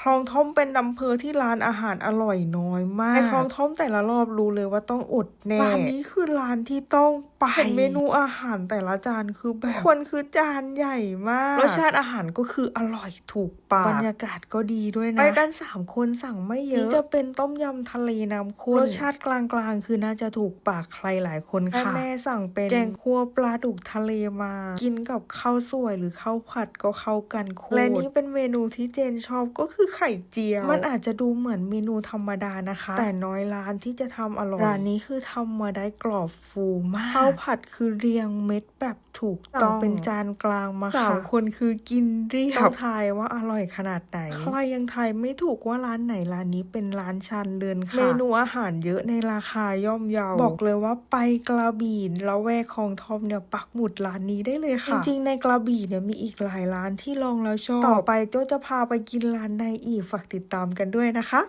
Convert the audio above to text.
คลองท่อมเป็นอำเภอที่ร้านอาหารอร่อยน้อยมากไปคลองท่อมแต่ละรอบรู้เลยว่าต้องอดแน่ร้านนี้คือร้านที่ต้องไปเห็นเมนูอาหารแต่ละจานคือแบบควรคือจานใหญ่มากรสชาติอาหารก็คืออร่อยถูกปากบรรยากาศก็ดีด้วยนะไปกันสามคนสั่งไม่เยอะนี่จะเป็นต้มยำทะเลน้ำข้นรสชาติกลางๆ คือน่าจะถูกปากใครหลายคนค่ะแม่สั่งเป็นแกงคั่วปลาดุกทะเลมา กินกับข้าวสวยหรือข้าวผัดก็เข้ากันโคตรและนี่เป็นเมนูที่เจนชอบก็คือไข่เจียว มันอาจจะดูเหมือนเมนูธรรมดานะคะ แต่น้อยร้านที่จะทำอร่อย ร้านนี้คือทำมาได้กรอบฟูมากข้าวผัดคือเรียงเม็ดแบบ ถูกต้องเป็นจานกลางมาค่ะสามคนคือกินเรียบต้องทายว่าอร่อยขนาดไหนใครยังทายไม่ถูกว่าร้านไหนร้านนี้เป็นร้านชานเลือนค่ะเมนูอาหารเยอะในราคาย่อมเยาบอกเลยว่าไปกระบี่แล้วแวกคลองทอมเนี่ยปักหมุดร้านนี้ได้เลยค่ะ จริงๆในกระบี่เนี่ยมีอีกหลายร้านที่ลองแล้วชอบต่อไปโจ้จะพาไปกินร้านในอีกฝากติดตามกันด้วยนะคะ